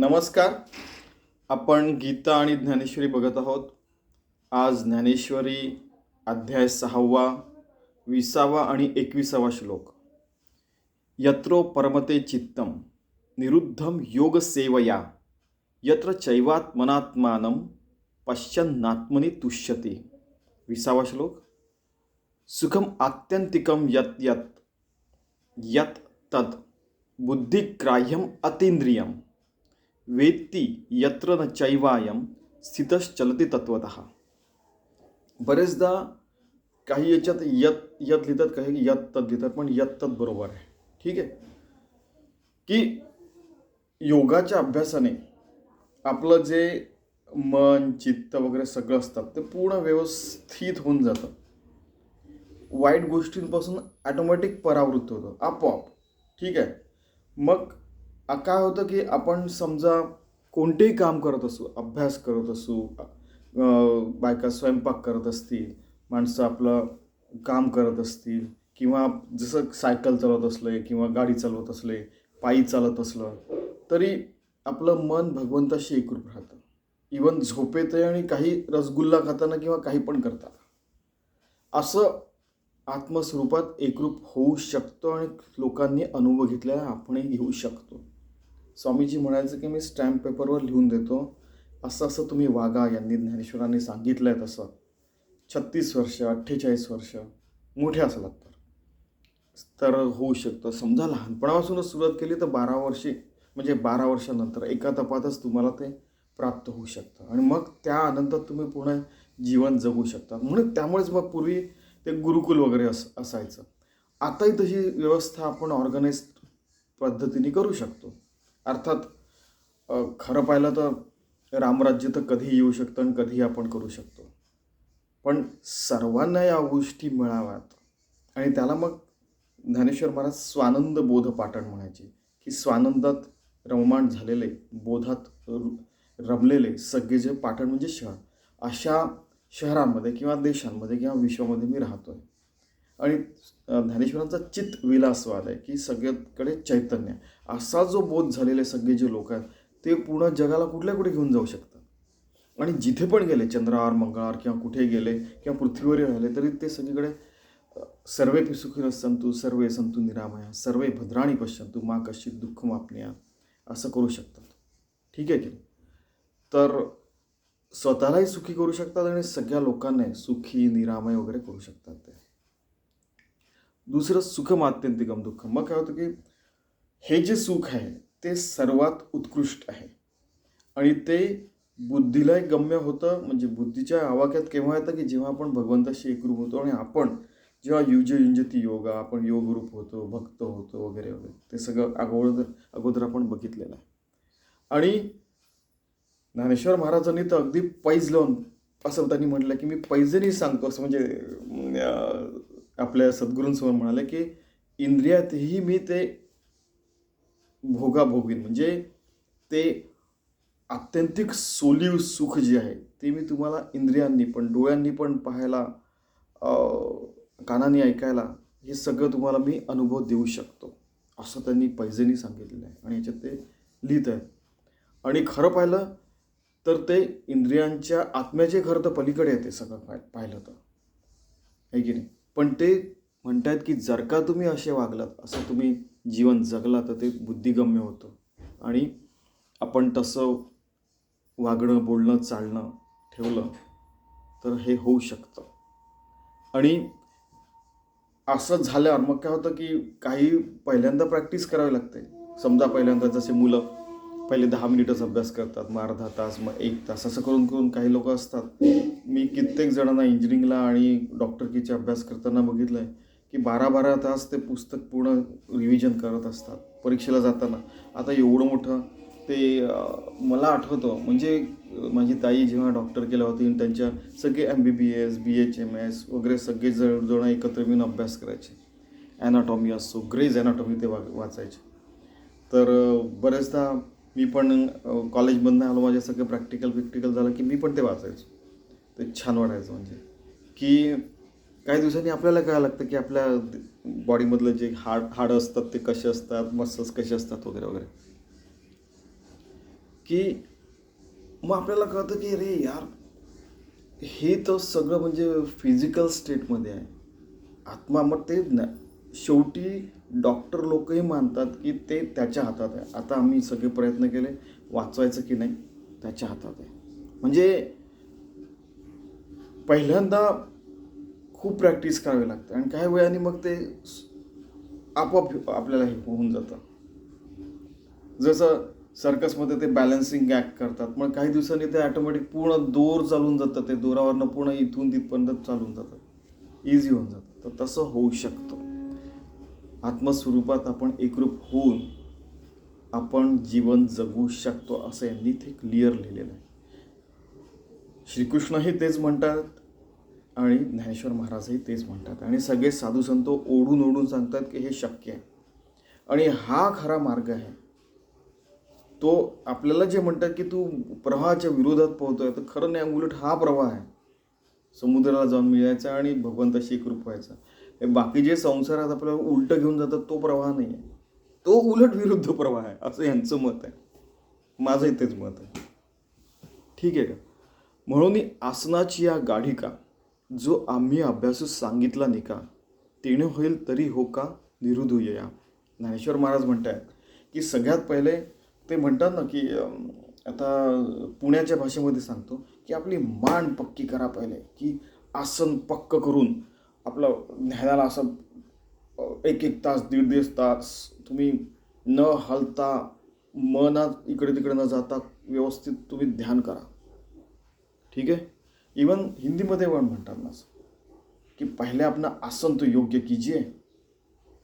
नमस्कार. आपण गीता आणि ज्ञानेश्वरी बघत आहोत. आज ज्ञानेश्वरी अध्याय सहावा विसावा आणि एकविसावा श्लोक. यत्रो परमते चित्तम निरुद्धम योग सेवया यत्र चैवात्मनात्मानं पश्यन्नात्मनी तुष्यते. विसावा श्लोक. सुखम आत्यंतिकम यत यत यत तत् बुद्धिग्राह्यम अतींद्रियम वेत्ती यत्र न चैवायम स्थितश्चलती तत्वत बरेचदा काही याच्यात यत यत लिहितात काही यत तत लिहितात पण यत तत बरोबर आहे. ठीक आहे? की योगाच्या अभ्यासाने आपलं जे मन चित्त वगैरे सगळं असतात ते पूर्ण व्यवस्थित होऊन जातं. वाईट गोष्टींपासून ॲटोमॅटिक परावृत्त होतं आपोआप. ठीक आहे? मग काय होतं की आपण समजा कोणतेही काम करत असू अभ्यास करत असू बायका स्वयंपाक करत असतील माणसं आपलं काम करत असतील किंवा जसं सायकल चालवत असले किंवा गाडी चालवत असले पायी चालत असलं तरी आपलं मन भगवंताशी एकरूप राहतं. इवन झोपेतही आणि काही रसगुल्ला खाताना किंवा काही पण करताना. असं आत्मस्वरूपात एकरूप होऊ शकतो आणि लोकांनी अनुभव घेतलेला आपणही घेऊ शकतो. स्वामीजी म्हणायचं की मी स्टॅम्प पेपरवर लिहून देतो. असं असं तुम्ही वागा यांनी ज्ञानेश्वरांनी सांगितलं आहे तसं. छत्तीस वर्ष अठ्ठेचाळीस वर्ष मोठे असलात तर तर होऊ शकतं. समजा लहानपणापासूनच सुरुवात केली तर बारा वर्षी म्हणजे बारा वर्षानंतर एका तपातच तुम्हाला ते प्राप्त होऊ शकतं. आणि मग त्या आनंदात तुम्ही पूर्ण जीवन जगू शकता. म्हणून त्यामुळेच मग पूर्वी ते गुरुकुल वगैरे अस असायचं. आताही तशी व्यवस्था आपण ऑर्गनाईज पद्धतीने करू शकतो. अर्थात खरं पाहिलं तर रामराज्य तर कधीही येऊ शकतं आणि कधीही आपण करू शकतो. पण सर्वांना या गोष्टी मिळाव्यात. आणि त्याला मग ज्ञानेश्वर महाराज स्वानंद बोध पाटण म्हणायचे की स्वानंदात रममाण झालेले बोधात र- रमलेले सगळे जे पाटण म्हणजे शहर अशा शहरांमध्ये किंवा देशांमध्ये किंवा विश्वामध्ये मी राहतो आहे आणि ज्ञानेश्वरांचा चित्त विलासवाद आहे की सगळ्याकडे चैतन्य आहे. असा जो बोध झालेले सगळे जे लोक आहेत ते पूर्ण जगाला कुठल्या कुठे घेऊन जाऊ शकतात? आणि जिथे पण गेले चंद्रावर मंगळावर किंवा कुठे गेले किंवा पृथ्वीवर राहिले तरी ते सगळीकडे सर्वे पिसुखी संतु सर्वे संतु निरामया सर्वे भद्राणी पश्यंतु मा कशी दुःख मापण्या असं करू शकतात. ठीक आहे की तर स्वतःलाही सुखी करू शकतात आणि सगळ्या लोकांनाही सुखी निरामय वगैरे करू शकतात ते. दुसरं सुखम आत्यंतिकम दुःख मग काय होतं की हे जे सुख आहे ते सर्वात उत्कृष्ट आहे. आणि ते बुद्धीलाही गम्य होतं. म्हणजे बुद्धीच्या आवाक्यात केव्हा येतं की जेव्हा आपण भगवंताशी एकरूप होतो आणि आपण जेव्हा युज युंजती योगा आपण योगरूप होतो भक्त होतो वगैरे वगैरे ते सगळं अगोदर अगोदर आपण बघितलेलं आहे. आणि ज्ञानेश्वर महाराजांनी तर अगदी पैज लावून असं त्यांनी म्हटलं की मी पैजेनी सांगतो असं म्हणजे आपल्या सद्गुरूंसमोर म्हणाले की इंद्रियातही मी ते भोगाभोगीन. म्हणजे ते आत्यंतिक सोलीव सुख जे आहे ते मी तुम्हाला इंद्रियांनी पण डोळ्यांनी पण पाहायला कानाने ऐकायला हे सगळं तुम्हाला मी अनुभव देऊ शकतो. असं त्यांनी पैजेनी सांगितलेलं आहे. आणि याच्यात ते लिहित आहेत. आणि खरं पाहिलं तर ते इंद्रियांच्या आत्म्याचे खरं तर पलीकडे येते सगळं पाहिलं तर. आहे की नाही? पण ते म्हणत आहेत की जर का तुम्ही असे वागलात असं तुम्ही जीवन जगला तर ते बुद्धिगम्य होतं. आणि आपण तसं वागणं बोलणं चालणं ठेवलं तर हे होऊ शकतं. आणि असं झाल्यावर मग काय होतं की काही पहिल्यांदा प्रॅक्टिस करावी लागते. समजा पहिल्यांदा जसे मुलं पहिले दहा मिनिटच अभ्यास करतात मग अर्धा तास मग एक तास असं करून करून काही लोक असतात. मी कित्येक जणांना इंजिनिअरिंगला आणि डॉक्टरकीचा अभ्यास करताना बघितलं आहे की बारा बारा तास ते पुस्तक पूर्ण रिव्हिजन करत असतात परीक्षेला जाताना. आता एवढं मोठं ते मला आठवतं म्हणजे माझी ताई जेव्हा डॉक्टर केल्या होती आणि त्यांच्या सगळे M B B S B H M S वगैरे सगळे जण एकत्र मिळून अभ्यास करायचे. ॲनाटॉमी असो ग्रेज ॲनाटॉमी ते वा वाचायचे. तर बऱ्याचदा मी पण कॉलेजमधनं आलो माझे सगळं प्रॅक्टिकल प्रॅक्टिकल झालं की मी पण ते वाचायचो. ते छान वाटायचं म्हणजे. की काही दिवसांनी आपल्याला काय लागतं की आपल्या बॉडीमधलं जे हाड हाडं असतात ते कसे असतात मसल्स कसे असतात वगैरे वगैरे. की मग आपल्याला कळतं की अरे यार हे तर सगळं म्हणजे फिजिकल स्टेटमध्ये आहे. आत्मा मग ते न शेवटी डॉक्टर लोकही मानतात की ते त्याच्या हातात आहे. आता आम्ही सगळे प्रयत्न केले वाचवायचं की नाही त्याच्या हातात आहे. म्हणजे पहिल्यांदा खूप प्रॅक्टिस करावी लागते आणि काही वेळाने मग ते आपोआप आपल्याला हे होऊन जातं. जसं सर्कसमध्ये ते बॅलन्सिंग ॲक्ट करतात मग काही दिवसांनी ते ॲटोमॅटिक पूर्ण दोर चालून जातं ते दोरावरनं पूर्ण इथून तिथपर्यंत चालून जातं. इझी होऊन जातं. तर तसं होऊ शकतं. आत्मस्वरूपात आपण एकरूप होऊन आपण जीवन जगू शकतो असं यांनी ते क्लिअर लिहिलेलं आहे. श्रीकृष्णही तेच म्हणतात आणि ज्ञानेश्वर महाराजही तेच म्हणतात. आणि सगळे साधू संत ओढून ओढून सांगतात की हे शक्य आहे. आणि हा खरा मार्ग आहे. तो आपल्याला जे म्हणतात की तू प्रवाहाच्या विरोधात पोहतोय तर खरं नाही उलट हा प्रवाह आहे. समुद्राला जाऊन मिळायचा आणि भगवंताशी एकरूप व्हायचा. बाकी जे संसारात आपल्याला उलटं घेऊन जातात तो प्रवाह नाही आहे तो उलट विरुद्ध प्रवाह आहे असं यांचं मत आहे. माझंही तेच मत आहे. ठीक आहे का? म्हणून आसनाची या गाढिका जो आम्ही अभ्यासू सांगितला निका तिने होईल तरी हो का निरुधूया ज्ञानेश्वर महाराज म्हणतात की सगळ्यात पहिले ते म्हणतात ना की आता पुण्याच्या भाषेमध्ये सांगतो की आपली मान पक्की करा पहिले की आसन पक्क करून आपलं ध्यानाला असं एक एक तास दीड दीड तास तुम्ही न हलता मनात इकडे तिकडे न जाता व्यवस्थित तुम्ही ध्यान करा. ठीक आहे? इवन हिंदीमध्ये पण म्हणतात ना की पहिले आपण आसन तो योग्य कीजिए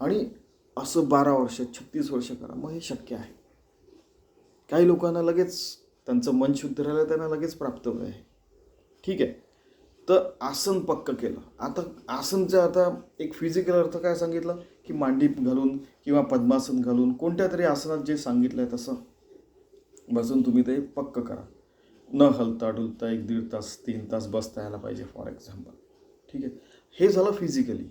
आणि असं बारा वर्ष छत्तीस वर्ष करा. मग हे शक्य आहे. काही लोकांना लगेच त्यांचं मन शुद्ध राहिलं त्यांना लगेच प्राप्त आहे ठीक आहे? तर आसन पक्क केलं. आता आसनचं आता एक फिजिकल अर्थ काय सांगितलं? की मांडी घालून किंवा पद्मासन घालून कोणत्या तरी आसनात जे सांगितलं आहे तसं. बसून तुम्ही ते पक्क करा. न हलता डुलता एक दीड तास तीन तास बसता यायला पाहिजे फॉर एक्झाम्पल ठीक आहे? हे झालं फिजिकली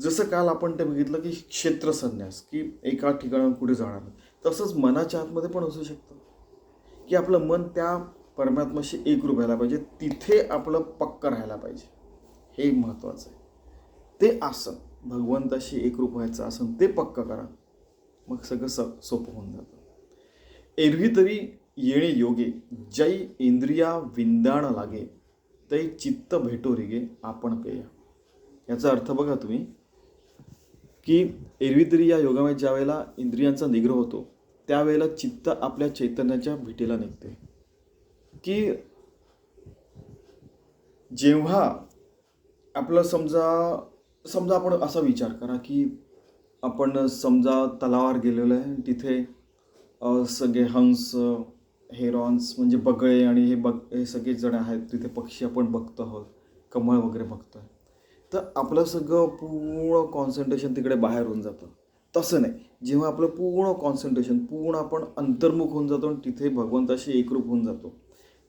जसं काल आपण ते बघितलं की क्षेत्र संन्यास की एका ठिकाणाहून कुठे जाणार नाही. तसंच मनाच्या आतमध्ये पण असू शकतं. की आपलं मन त्या परमात्माशी एकरूप व्हायला पाहिजे. तिथे आपलं पक्क राहायला पाहिजे. हे महत्त्वाचं आहे. ते आसन भगवंताशी एकरूप व्हायचं आसन ते पक्क करा. मग सगळं स सोपं होऊन जातं. एरवी तरी येणे योगे जै इंद्रिया विंदाण लागे तै चित्त भेटो रिगे आपण पेया. याचा अर्थ बघा तुम्ही की एरवी तरी या योगामध्ये ज्या वेळेला इंद्रियांचा निग्रह होतो त्यावेळेला चित्त आपल्या चैतन्याच्या भेटीला निघते. की जेव्हा आपलं समजा समजा आपण असा विचार करा की आपण समजा तलावावर गेलेलो आहे तिथे सगळे हंस हेरॉन्स म्हणजे बगळे आणि हे बग हे सगळेजण आहेत तिथे पक्षी आपण बघतो आहोत कमळ वगैरे बघतो आहे तर आपलं सगळं पूर्ण कॉन्सन्ट्रेशन तिकडे बाहेर होऊन जातं. तसं नाही. जेव्हा आपलं पूर्ण कॉन्सन्ट्रेशन पूर्ण आपण अंतर्मुख होऊन जातो आणि तिथे भगवंताशी एकरूप होऊन जातो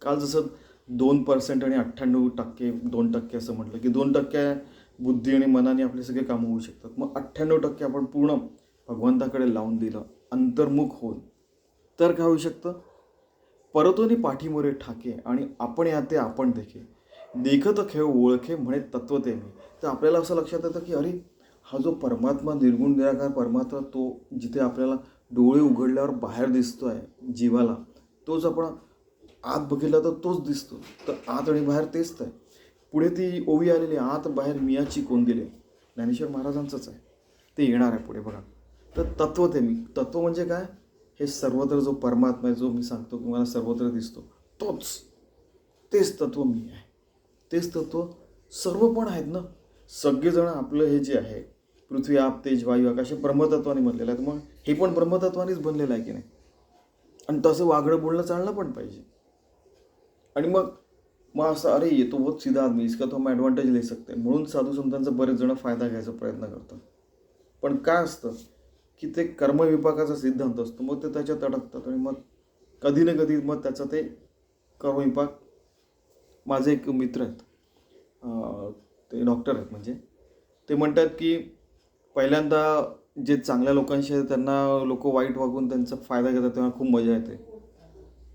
काल जसं दोन पर्सेंट आणि अठ्ठ्याण्णव टक्के दोन टक्के असं म्हटलं की दोन टक्के बुद्धी आणि मनाने आपले सगळे कामं होऊ शकतात. मग अठ्ठ्याण्णव टक्के आपण पूर्ण भगवंताकडे लावून दिलं अंतर्मुख होऊन तर काय होऊ शकतं? परतोनी पाठीमोरे ठाके आणि आपण या ते आपण देखे. देखत खेळ ओळखे म्हणे तत्व ते मी. तर आपल्याला असं लक्षात येतं की अरे हा जो परमात्मा निर्गुण निराकार परमात्मा तो जिथे आपल्याला डोळे उघडल्यावर बाहेर दिसतो आहे जीवाला तोच आपण आत बघितला तर तोच दिसतो. तर आत आणि बाहेर तेच तर. आहे पुढे ती ओवी आलेली आहे, आत बाहेर मियाची कोण दिले ज्ञानेश्वर महाराजांचंच आहे. ते येणार आहे पुढे बघा. तर तत्व ते मी. तत्व म्हणजे काय? हे सर्वत्र जो परमात्मा आहे जो मी सांगतो की मला सर्वत्र दिसतो तोच. तेच तत्व मी आहे. तेच तत्व सर्व पण आहेत ना. सगळेजण आपलं हे जे आहे पृथ्वी आप तेज वायू आकाश हे ब्रह्मतत्वाने बनलेलं आहे. तर मग हे पण ब्रह्मतत्वानेच बनलेलं आहे की नाही? आणि तसं वागणं बोलणं चालणं पण पाहिजे. आणि मग मग असं अरे ये तो बहुत सीधा आदमी इसका तो हम ॲडव्हान्टेज ले सकते म्हणून साधू संतांचा बरेच जण फायदा घ्यायचा प्रयत्न करतात. पण काय असतं की ते कर्मविपाकाचा सिद्धांत असतो मग ते त्याच्यात अडकतात आणि मग कधी ना कधी मग त्याचा ते कर्मविपाक माझे एक मित्र आहेत. ते डॉक्टर आहेत म्हणजे. ते म्हणतात की पहिल्यांदा जे चांगल्या लोकांशी आहेत त्यांना लोक वाईट वागून त्यांचा फायदा घेतात तेव्हा खूप मजा येते.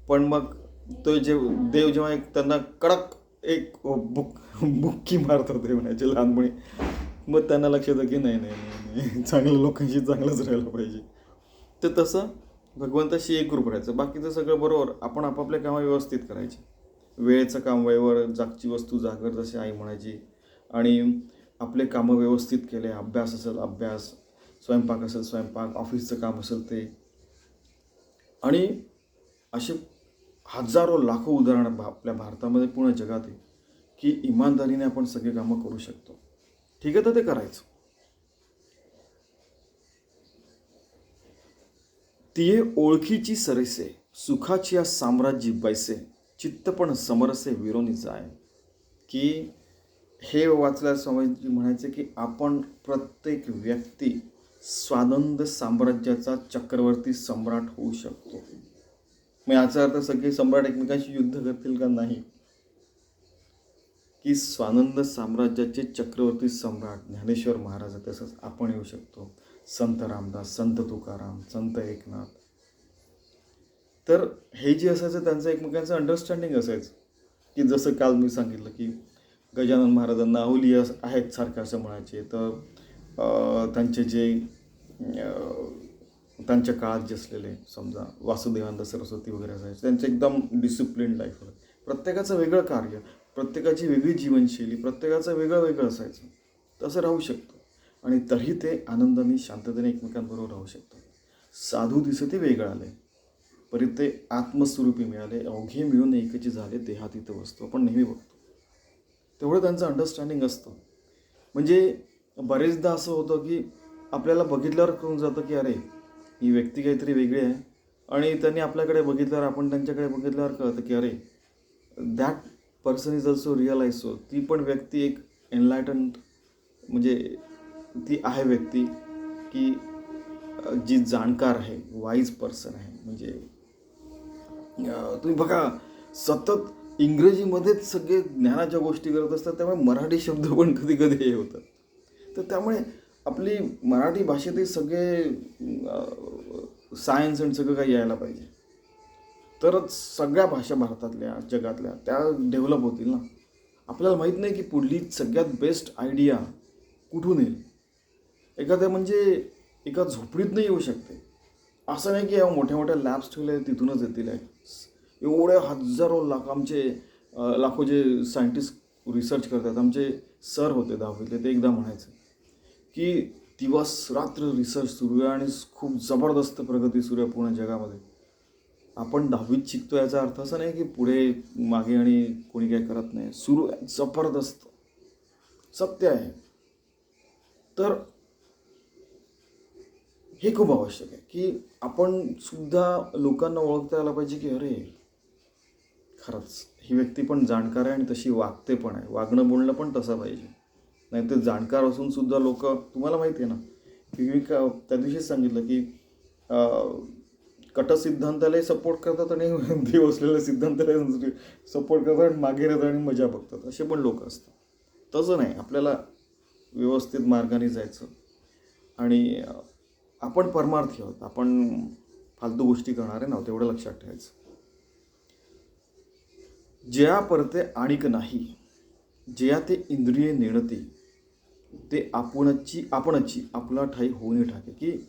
पण मग तो जे देव जेव्हा एक त्यांना कडक एक बुक बुक्की मारत होते म्हणायचे लहानपणी. मग त्यांना लक्षात येतं की नाही नाही नाही नाही. चांगल्या लोकांशी चांगलंच राहायला पाहिजे. तर तसं भगवंताशी एकरूप राहायचं. बाकीचं सगळं बरोबर. आपण आपापल्या कामं व्यवस्थित करायची. वेळेचं काम वेळेवर जागची वस्तू जागर जशी आई म्हणायची. आणि आपले कामं व्यवस्थित केले. अभ्यास असेल अभ्यास. स्वयंपाक असेल स्वयंपाक. ऑफिसचं काम असेल ते. आणि असे हजारो लाखो उदाहरणं भा आपल्या भारतामध्ये पूर्ण जगात आहे की इमानदारीने आपण सगळे कामं करू शकतो. ठीक आहे तर ते करायचं. तिये ओळखीची सरसे सुखाची या साम्राज्य बैसे चित्तपण समरसे विरोनी जाय. की हे वाचल्या समज म्हणायचे की आपण प्रत्येक व्यक्ती स्वानंद साम्राज्याचा चक्रवर्ती सम्राट होऊ शकतो. मग याचा अर्थ सगळे सम्राट एकमेकांशी युद्ध करतील का नाही? की स्वानंद साम्राज्याचे चक्रवर्ती सम्राट ज्ञानेश्वर महाराज तसंच आपण येऊ शकतो. संत रामदास संत तुकाराम संत एकनाथ. तर हे जे असायचं त्यांचं एकमेकांचं अंडरस्टँडिंग असायचं. की जसं काल मी सांगितलं की गजानन महाराजांना अवली आहेत सारखं असं म्हणायचे तर त्यांचे जे त्यांच्या काळात जे असलेले समजा वासुदेवानंद सरस्वती वगैरे असायचे त्यांचं एकदम डिसिप्लिन लाईफ होतं. प्रत्येकाचं वेगळं कार्य प्रत्येकाची वेगळी जीवनशैली प्रत्येकाचं वेगळं वेगळं असायचं. तसं राहू शकतो. आणि तरी ते आनंदाने शांततेने एकमेकांबरोबर राहू शकतात. साधू दिसते वेगळं आले परी ते आत्मस्वरूपी मिळाले अवघे मिळून एकची झाले देहातीत वस्तू आपण नेहमी बघतो. तेवढं त्यांचं अंडरस्टँडिंग असतं. म्हणजे बरेचदा असं होतं की आपल्याला बघितल्यावर कळून जातं की अरे ही व्यक्ती काहीतरी वेगळी आहे. आणि त्यांनी आपल्याकडे बघितल्यावर आपण त्यांच्याकडे बघितल्यावर कळतं की अरे that person is also realise so ती पण व्यक्ती एक एनलायटन म्हणजे ती आहे व्यक्ती की जी जाणकार आहे वाईज पर्सन आहे. म्हणजे तुम्ही बघा सतत इंग्रजीमध्येच सगळे ज्ञानाच्या गोष्टी करत असतात त्यामुळे मराठी शब्द पण कधी कधी हे होतात. तर त्यामुळे आपली मराठी भाषेतही सगळे सायन्स आणि सगळं काही यायला पाहिजे. तरच सगळ्या भाषा भारतातल्या जगातल्या त्या डेव्हलप होतील ना. आपल्याला माहीत नाही की पुढली सगळ्यात बेस्ट आयडिया कुठून येईल. एखाद्या म्हणजे एका झोपडीतनं येऊ शकते. असं नाही की या मोठ्या मोठ्या लॅब्स ठेवल्या आहेत तिथूनच येतील. आहे एवढे हजारो लाख आमचे लाखो जे सायंटिस्ट रिसर्च करतात आमचे सर होते दहावीतले ते एकदा म्हणायचे. की दिवस रात्र रिसर्च सुरू आहे आणि खूप जबरदस्त प्रगती सुरू आहे पूर्ण जगामध्ये. आपण दहावीत शिकतो याचा अर्थ असा नाही की पुढे मागे आणि कोणी काही करत नाही. सुरू आहे जबरदस्त. सत्य आहे. तर हे खूप आवश्यक आहे की आपण सुद्धा लोकांना ओळखता आलं पाहिजे की अरे खरंच ही व्यक्ती पण जाणकार आहे आणि तशी वागते पण आहे. वागणं बोलणं पण तसं पाहिजे. नाही तर जाणकार असून सुद्धा लोक तुम्हाला माहिती आहे ना की मी का त्या दिवशीच सांगितलं की कट सिद्धांतालाही सपोर्ट करतात आणि देव असलेल्या सिद्धांताला सपोर्ट करतात आणि मागे राहतात आणि मजा बघतात. असे पण लोक असतात. तसं नाही. आपल्याला व्यवस्थित मार्गाने जायचं. आणि आपण परमार्थी आहोत. आपण फालतू गोष्टी करणारे नाव तेवढं लक्षात ठेवायचं. जया परते आणिक नाही जया ते इंद्रिय नेणती ते आपणची आपणची आपला ठाई होऊन ठाके. की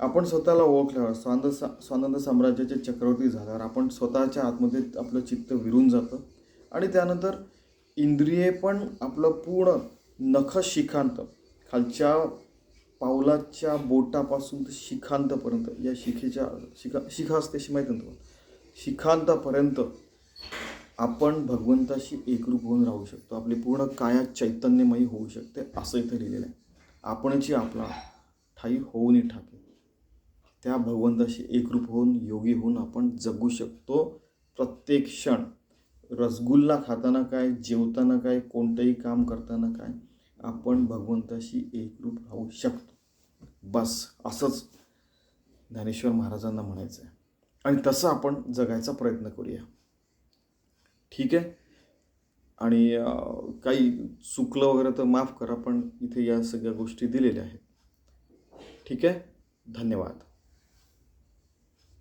आपण स्वतःला ओळखल्यावर स्वानंद सा स्वानंद साम्राज्याचे चक्रवर्ती झाल्यावर आपण स्वतःच्या आतमध्ये आपलं चित्त विरून जातं. आणि त्यानंतर इंद्रिये पण आपलं पूर्ण नख शिखांत. खालच्या पावलाच्या बोटापासून ते शिखांतपर्यंत या शिखेच्या शिखा शिखा असते अशी माहिती नंतर शिखांतापर्यंत आपण भगवंताशी एकरूप होऊन राहू शकतो. आपली पूर्ण काया चैतन्यमयी होऊ शकते असं इथं लिहिलेलं आहे. आपणची आपला ठाई होऊन ठाके त्या भगवंताशी एकरूप होऊन योगी होऊन आपण जगू शकतो. प्रत्येक क्षण रसगुल्ला खाताना काय जेवताना काय कोणतंही काम करताना काय आपण भगवंताशी एकरूप राहू शकतो. बस असंच ज्ञानेश्वर महाराजांना म्हणायचं आहे आणि तसं आपण जगायचा प्रयत्न करूया. ठीक आहे. आणि काही चुकलं वगैरे तर माफ करा पण इथे या सगळ्या गोष्टी दिलेल्या आहेत. ठीक आहे? धन्यवाद.